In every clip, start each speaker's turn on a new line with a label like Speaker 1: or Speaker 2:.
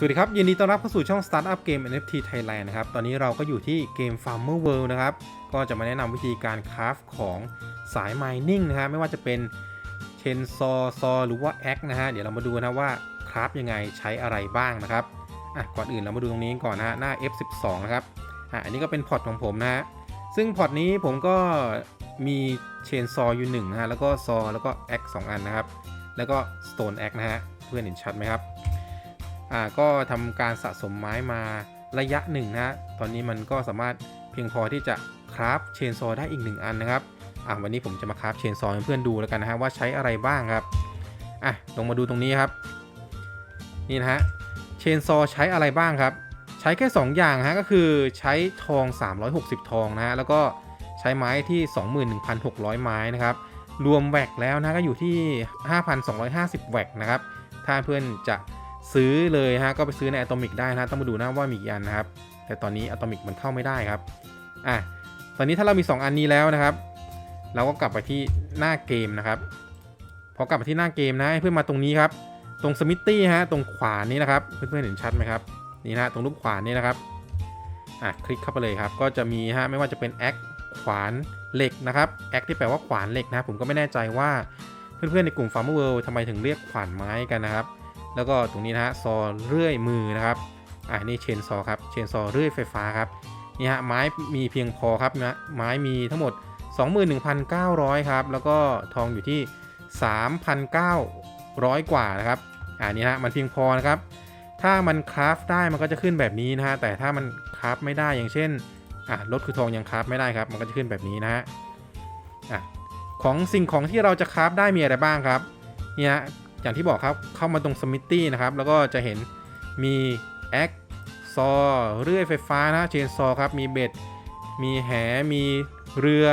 Speaker 1: สวัสดีครับ ยินดีต้อนรับเข้าสู่ช่อง Startup Game NFT Thailand นะครับ ตอนนี้เราก็อยู่ที่เกม Farmer World นะครับ ก็จะมาแนะนำวิธีการคราฟของสาย Mining นะฮะไม่ว่าจะเป็น Chainsaw Saw หรือว่า Axe นะฮะ เดี๋ยวเรามาดูนะว่าคราฟยังไงใช้อะไรบ้างนะครับ อะ ก่อนอื่นเรามาดูตรงนี้ก่อนนะฮะ หน้า F12 นะครับ อะ อันนี้ก็เป็นพอร์ตของผมนะฮะ ซึ่งพอร์ตนี้ผมก็มี Chainsaw อยู่หนึ่งนะฮะ แล้วก็ Saw แล้วก็ Axe สองอันนะครับ แล้วก็ Stone Axe นะฮะ เพื่อนเห็นชัดไหมครับ อ่าก็ทำการสะสมไม้มาระยะหนึ่งนะฮะตอนนี้มันก็สามารถเพียงพอที่จะคราฟเชนซอได้อีกหนึ่งอันนะครับอ่าวันนี้ผมจะมาคราฟเชนซอให้เพื่อนดูแล้วกันนะฮะว่าใช้อะไรบ้างครับอะลงมาดูตรงนี้ครับ นี่นะฮะเชนซอใช้อะไรบ้างครับ ใช้แค่ 2 อย่างฮะก็คือใช้ทอง 360 ทองนะฮะแล้วก็ใช้ไม้ที่ 21,600 ไม้นะครับรวมแวกแล้วนะก็อยู่ที่ 5,250 แวกนะครับถ้าเพื่อนจะ ซื้อเลยฮะก็ไปซื้อในอะตอมิกได้นะต้องมาดูนะว่ามีกี่อันนะครับ แต่ตอนนี้อะตอมิกมันเข้าไม่ได้ครับอะตอนนี้ถ้าเรามี 2 อันนี้แล้วนะครับ เราก็กลับไปที่หน้าเกมนะครับพอกลับไปที่หน้าเกมนะให้เพื่อนมาตรงนี้ครับ ตรงสมิ t ตี้ฮะตรงขวานี้นะครับเพื่อนๆเห็นชัดไหมครับนี่นะตรงรูปขวานนี้นะครับอะคลิกเข้าไปเลยครับ ก็จะมีฮะไม่ว่าจะเป็นแอคขวานเหล็กนะครับแอคที่แปลว่าขวานเหล็กนะผมก็ไม่แน่ใจว่าเพื่อนๆในกลุ่ม Farmer World ทำไมถึงเรียกขวานไม้กันนะครับ แล้วก็ตรงนี้นะฮะซอเลื่อยมือนะครับอ่านี่เชนซอครับเชนซอเลื่อยไฟฟ้าครับนี่ฮะไม้มีเพียงพอครับนะไม้มีทั้งหมด 21,900 ครับ แล้วก็ทองอยู่ที่ 3,900 กว่านะครับอ่านี่ฮะมันเพียงพอนะครับ ถ้ามันคราฟได้มันก็จะขึ้นแบบนี้นะฮะแต่ถ้ามันคราฟไม่ได้อย่างเช่นอะรถคือทองยังคราฟไม่ได้ครับ มันก็จะขึ้นแบบนี้นะฮะอะของสิ่งของที่เราจะคราฟได้มีอะไรบ้างครับเนี่ย อย่างที่บอกครับเข้ามาตรงสมิ t ตี้นะครับ แล้วก็จะเห็นมีแอคซอเรื่อยไฟฟ้านะเชนซอครับ มีเบ็ด มีแห มีเรือ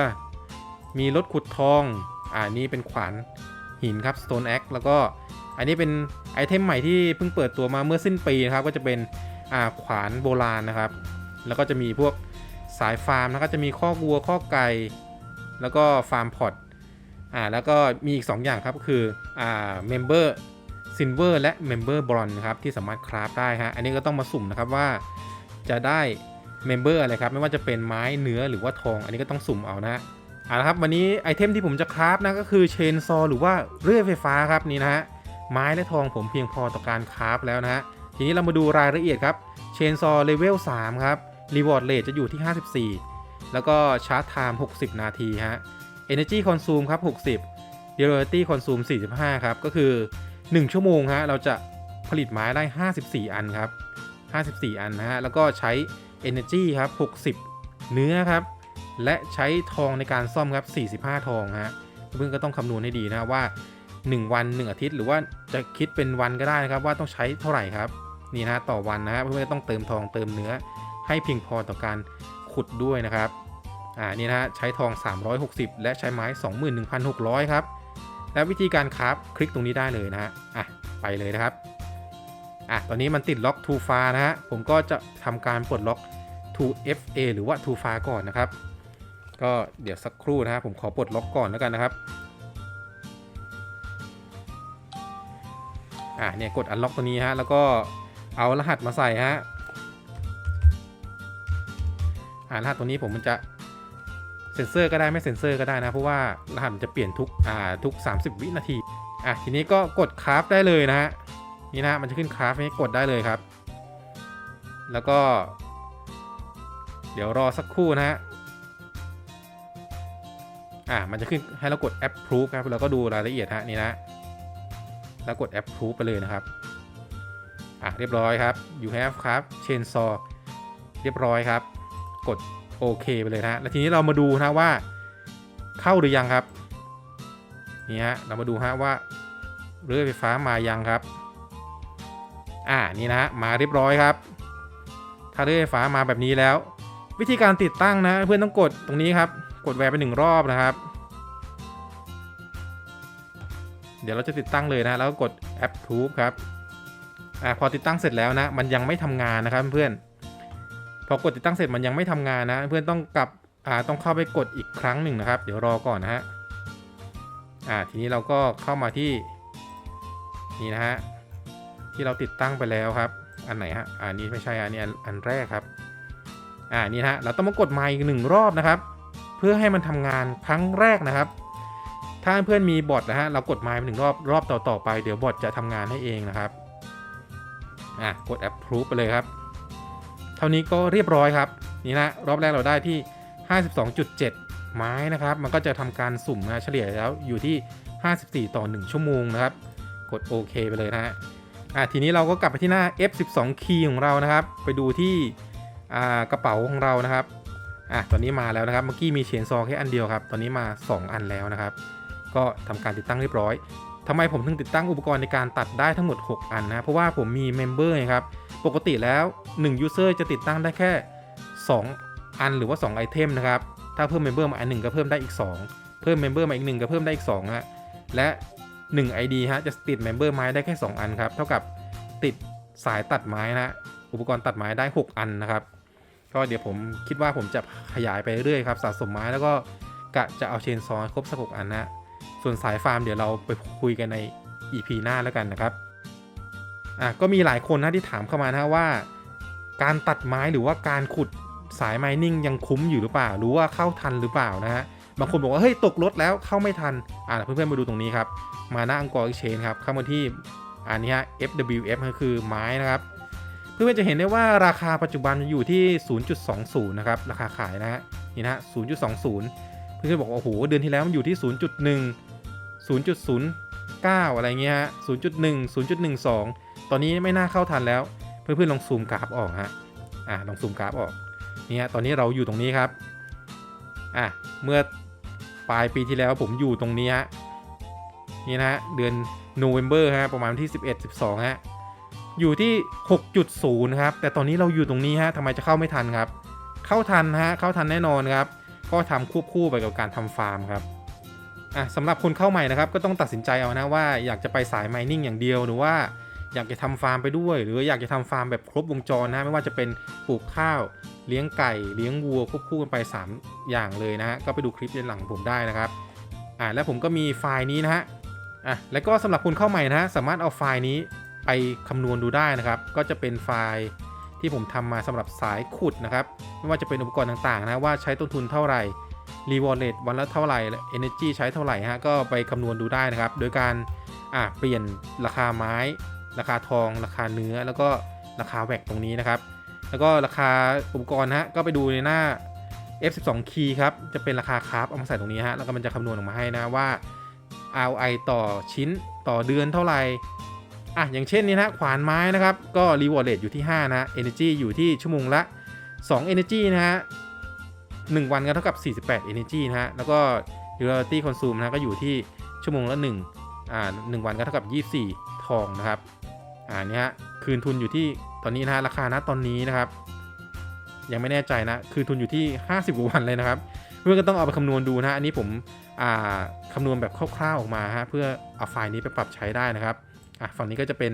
Speaker 1: มีรถขุดทอง อ่านี่เป็นขวานหินครับ Stone Axe แล้วก็อันนี้เป็นไอเทมใหม่ที่เพิ่งเปิดตัวมาเมื่อสิ้นปีนะครับ ก็จะเป็นอ่าขวานโบราณนะครับ แล้วก็จะมีพวกสายฟาร์มนะครับจะมีข้อวัวข้อไก่ แล้วก็ฟาร์มพอต อ่าแล้วก็มีอีก 2 อย่างครับก็คืออ่าเมมเบอร์ซิลเวอร์และเมมเบอร์บรอนครับที่สามารถคราฟได้ฮะอันนี้ก็ต้องมาสุ่มนะครับว่าจะได้เมมเบอร์อะไรครับไม่ว่าจะเป็นไม้เนื้อหรือว่าทอง อันนี้ก็ต้องสุ่มเอานะฮะเอาละครับวันนี้ไอเทมที่ผมจะคราฟนะก็คือเชนซอหรือว่าเรื่อยไฟฟ้าครับนี่นะฮะไม้และทองผมเพียงพอต่อการคราฟแล้วนะฮะทีนี้เรามาดูรายละเอียดครับเชนซอเลเวล3ครับรีวอร์ดเลทจะอยู่ที่ 54 แล้วก็ชาร์จไทม์60 นาทีฮะ Energy Consume ครับ 60 Durability Consume 45 ครับ ก็คือ 1 ชั่วโมงฮะเราจะผลิตไม้ได้ 54 อันครับ 54 อันนะฮะ แล้วก็ใช้ Energy ครับ 60 เนื้อครับ และใช้ทองในการซ่อมครับ 45 ทองฮะเพื่อนก็ต้องคำนวณให้ดีนะว่า 1 วัน 1 อาทิตย์ หรือว่าจะคิดเป็นวันก็ได้นะครับ ว่าต้องใช้เท่าไหร่ครับ นี่นะต่อวันนะฮะเพื่อนๆต้องเติมทองเติมเนื้อให้เพียงพอต่อการขุดด้วยนะครับ อ่านี่นะฮะใช้ทอง 360 และใช้ไม้ 21,600 ครับ และวิธีการคราฟคลิกตรงนี้ได้เลยนะฮะอะไปเลยนะครับอะตอนนี้มันติดล็อก too far นะฮะผมก็จะทำการปลดล็อก to fa หรือว่า too far ก่อนนะครับ ก็เดี๋ยวสักครู่นะฮะผมขอปลดล็อกก่อนแล้วกันนะครับอะเนี่ยกด unlock ตัวนี้ฮะแล้วก็เอารหัสมาใส่ฮะอ่ารหัสตัวนี้ผมมันจะ เซ็นเซอร์ก็ได้ไม่เซ็นเซอร์ก็ได้นะ เพราะว่ารหัสมันจะเปลี่ยนทุกอ่าทุก 30 วินาทีอะทีนี้ก็กดคราฟได้เลยนะฮะนี่นะมันจะขึ้นคราฟให้กดได้เลยครับ แล้วก็ เดี๋ยวรอสักครู่นะฮะอะมันจะขึ้นให้เรากด approve ครับแล้วก็ดูรายละเอียดฮะนี่นะแล้วกด approve ไปเลยนะครับอะเรียบร้อยครับ you have ครับ chainsaw เรียบร้อยครับ กด โอเคไปเลยนะแล้วทีนี้เรามาดูนะว่าเข้าหรือยังครับนี่ฮะเรามาดูฮะว่าเรือไฟฟ้ามายังครับ อ่านี่นะฮะมาเรียบร้อยครับ ถ้าเรือไฟฟ้ามาแบบนี้แล้ว วิธีการติดตั้งนะ เพื่อนต้องกดตรงนี้ครับ กดแวร์ไปหนึ่งรอบนะครับ เดี๋ยวเราจะติดตั้งเลยนะแล้วก็กด approve ครับอ่าพอติดตั้งเสร็จแล้วนะ มันยังไม่ทำงานนะครับเพื่อน พอกดติดตั้งเสร็จมันยังไม่ทำงานนะ เพื่อนต้องกลับอ่าต้องเข้าไปกดอีกครั้งหนึ่งนะครับ เดี๋ยวรอก่อนนะฮะอ่าทีนี้เราก็เข้ามาที่นี่นะฮะที่เราติดตั้งไปแล้วครับ อันไหนฮะอันนี้ไม่ใช่อันนี้อันแรกครับอ่านี่ฮะเราต้องมากดไมค์อีกหนึ่งรอบนะครับ เพื่อให้มันทำงานครั้งแรกนะครับ ถ้าเพื่อนมีบอทนะฮะเรากดไมค์ไปหนึ่งรอบรอบต่อๆไปเดี๋ยวบอทจะทำงานให้เองนะครับอะกด approve ไปเลยครับ เท่านี้ก็เรียบร้อยครับ นี่นะรอบแรกเราได้ที่ 52.7 ไม้นะครับ มันก็จะทำการสุ่มนะเฉลี่ยแล้วอยู่ที่ 54 ต่อ 1 ชั่วโมงนะครับ กดโอเคไปเลยนะฮะอะทีนี้เราก็กลับไปที่หน้า F12 key ของเรานะครับ ไปดูที่อ่ากระเป๋าของเรานะครับอะตอนนี้มาแล้วนะครับ เมื่อกี้มีเชนซอแค่อันเดียวครับ ตอนนี้มา 2 อันแล้วนะครับ ก็ทำการติดตั้งเรียบร้อยทำไมผมถึงติดตั้งอุปกรณ์ในการตัดได้ทั้งหมด 6 อันนะ เพราะว่าผมมีเมมเบอร์ครับ ปกติแล้ว1 user จะติดตั้งได้แค่ 2 อันหรือว่า 2 ไอเทมนะครับ ถ้าเพิ่มเมมเบอร์มาอันหนึ่งก็เพิ่มได้อีก 2 เพิ่มเมมเบอร์มาอีกหนึ่งก็เพิ่มได้อีก2ฮะ และ 1 ID ฮะจะติดเมมเบอร์ไม้ได้แค่ 2 อันครับ เท่ากับติดสายตัดไม้นะฮะอุปกรณ์ตัดไม้ได้ 6 อันนะครับ ก็เดี๋ยวผมคิดว่าผมจะขยายไปเรื่อยครับสะสมไม้แล้วก็กะจะเอาเชนซอให้ครบสักหกอันนะ ส่วนสายฟาร์มเดี๋ยวเราไปคุยกันใน EP หน้าแล้วกันนะครับ อะก็มีหลายคนนะที่ถามเข้ามานะว่า การตัดไม้หรือว่าการขุดสายไมนิ่งยังคุ้มอยู่หรือเปล่า หรือว่าเข้าทันหรือเปล่านะฮะบางคนบอกว่า เฮ้ย ตกรถแล้วเข้าไม่ทัน อ่าเพื่อนๆมาดูตรงนี้ครับ มาหน้าอังกอร์ Exchange ครับ เข้ามาที่อันนี้ฮะ FWF ก็คือไม้นะครับ เพื่อนๆจะเห็นได้ว่าราคาปัจจุบันอยู่ที่ 0.20 นะครับ ราคาขายนะฮะ นี่นะฮะ 0.20 เพื่อนๆบอกโอ้โห เดือนที่แล้วมันอยู่ที่ 0.1 0.09 อะไรเงี้ยฮะ 0.1 0.12 ตอนนี้ไม่น่าเข้าทันแล้ว เพื่อนๆลองซูมกราฟออกฮะอ่าลองซูมกราฟออกนี่ฮะตอนนี้เราอยู่ตรงนี้ครับอะเมื่อปลายปีที่แล้วผมอยู่ตรงนี้ฮะนี่นะฮะเดือนโนเวม ber ฮะประมาณที่ 11 12ฮะอยู่ที่ 6.0 ครับ แต่ตอนนี้เราอยู่ตรงนี้ฮะทำไมจะเข้าไม่ทันครับ เข้าทันฮะเข้าทันแน่นอนครับก็ทำควบคู่ไปกับการทำฟาร์มครับอะสำหรับคนเข้าใหม่นะครับ ก็ต้องตัดสินใจเอานะว่าอยากจะไปสายไมนิ่งอย่างเดียวหรือว่า อยากจะทำฟาร์มไปด้วย หรืออยากจะทำฟาร์มแบบครบวงจรนะไม่ว่าจะเป็นปลูกข้าว เลี้ยงไก่ เลี้ยงวัวควบคู่กันไป 3 อย่างเลยนะฮะก็ไปดูคลิปในหลังผมได้นะครับอ่าแล้วผมก็มีไฟล์นี้นะฮะอะแล้วก็สำหรับคนเข้าใหม่นะฮะสามารถเอาไฟล์นี้ไปคำนวณดูได้นะครับ ก็จะเป็นไฟล์ที่ผมทำมาสำหรับสายขุดนะครับไม่ว่าจะเป็นอุปกรณ์ต่างๆนะว่าใช้ต้นทุนเท่าไหร่รีวอร์เรทวันละเท่าไหร่และ Energy ใช้เท่าไหร่ฮะก็ไปคำนวณดูได้นะครับ โดยการอะเปลี่ยนราคาไม้ ราคาทอง ราคาเนื้อ แล้วก็ราคาแวกตรงนี้นะครับ แล้วก็ราคาอุปกรณ์นะฮะก็ไปดูในหน้า F12 key ครับ จะเป็นราคาคราฟเอามาใส่ตรงนี้ฮะ แล้วก็มันจะคำนวณออกมาให้นะว่า ROI ต่อชิ้นต่อเดือนเท่าไหร่ อะ อย่างเช่นนี้นะขวานไม้นะครับ ก็ reward rate อยู่ที่ 5 นะ energy อยู่ที่ชั่วโมงละ 2 energy นะฮะ 1 วันก็เท่ากับ 48 energy นะฮะ แล้วก็ reality consume นะก็อยู่ที่ชั่วโมงละ1อ่า1วันก็เท่ากับ 24 ทองนะครับ อ่านี่ฮะคืนทุนอยู่ที่ตอนนี้นะฮะราคานะตอนนี้นะครับ ยังไม่แน่ใจนะ คืนทุนอยู่ที่ 50กว่าวันเลยนะครับ เพื่อนก็ต้องเอาไปคำนวณดูนะอันนี้ผมอ่าคำนวณแบบคร่าวๆออกมาฮะเพื่อเอาไฟล์นี้ไปปรับใช้ได้นะครับอะฝั่งนี้ก็จะเป็น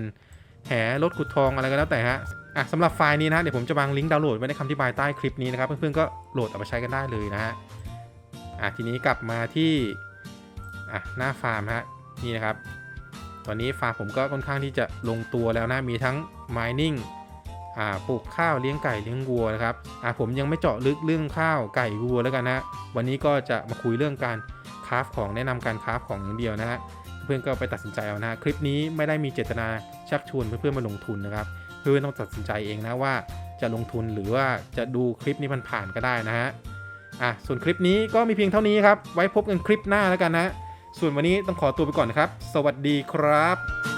Speaker 1: แหรถขุดทองอะไรก็แล้วแต่ฮะอะสำหรับไฟล์นี้นะเดี๋ยวผมจะวางลิงก์ดาวน์โหลดไว้ในคำอธิบายใต้คลิปนี้นะครับ เพื่อนๆก็โหลดเอาไปใช้กันได้เลยนะฮะอะทีนี้กลับมาที่อะหน้าฟาร์มฮะนี่นะครับ ตอนนี้ฟาร์มผมก็ค่อนข้างที่จะลงตัวแล้วนะ มีทั้ง mining อ่าปลูกข้าวเลี้ยงไก่เลี้ยงวัวนะครับอะผมยังไม่เจาะลึกเรื่องข้าวไก่วัวแล้วกันนะวันนี้ก็จะมาคุยเรื่องการคราฟของแนะนำการคราฟของอย่างเดียวนะฮะเพื่อนก็ไปตัดสินใจเอานะคลิปนี้ไม่ได้มีเจตนาชักชวนเพื่อนๆมาลงทุนนะครับเพื่อนต้องตัดสินใจเองนะว่าจะลงทุนหรือว่าจะดูคลิปนี้มันผ่านๆก็ได้นะฮะอะส่วนคลิปนี้ก็มีเพียงเท่านี้ครับไว้พบกันคลิปหน้าแล้วกันนะ ส่วนวันนี้ต้องขอตัวไปก่อนนะครับ สวัสดีครับ